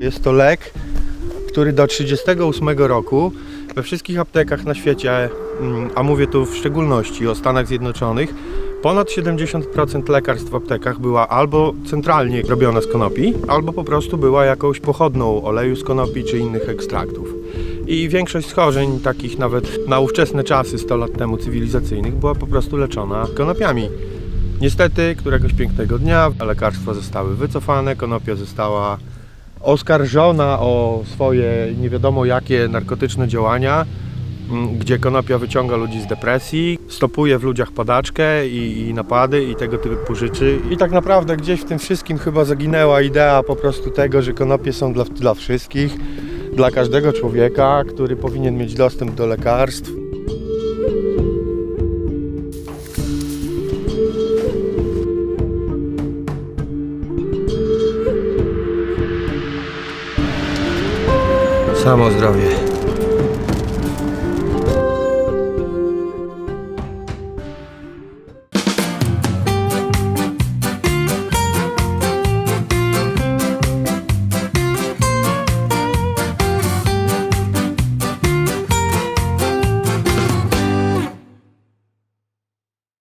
Jest to lek, który do 38 roku we wszystkich aptekach na świecie, mm, a mówię tu w szczególności o Stanach Zjednoczonych, ponad 70% lekarstw w aptekach była albo centralnie robiona z konopi, albo po prostu była jakąś pochodną oleju z konopi czy innych ekstraktów. I większość schorzeń, takich nawet na ówczesne czasy, 100 lat temu cywilizacyjnych, była po prostu leczona konopiami. Niestety, któregoś pięknego dnia lekarstwa zostały wycofane, konopia została oskarżona o swoje nie wiadomo jakie narkotyczne działania, m, gdzie konopia wyciąga ludzi z depresji, stopuje w ludziach padaczkę i, i napady i tego typu rzeczy. I tak naprawdę gdzieś w tym wszystkim chyba zaginęła idea po prostu tego, że konopie są dla, dla wszystkich, dla każdego człowieka, który powinien mieć dostęp do lekarstw. Samo zdrowie.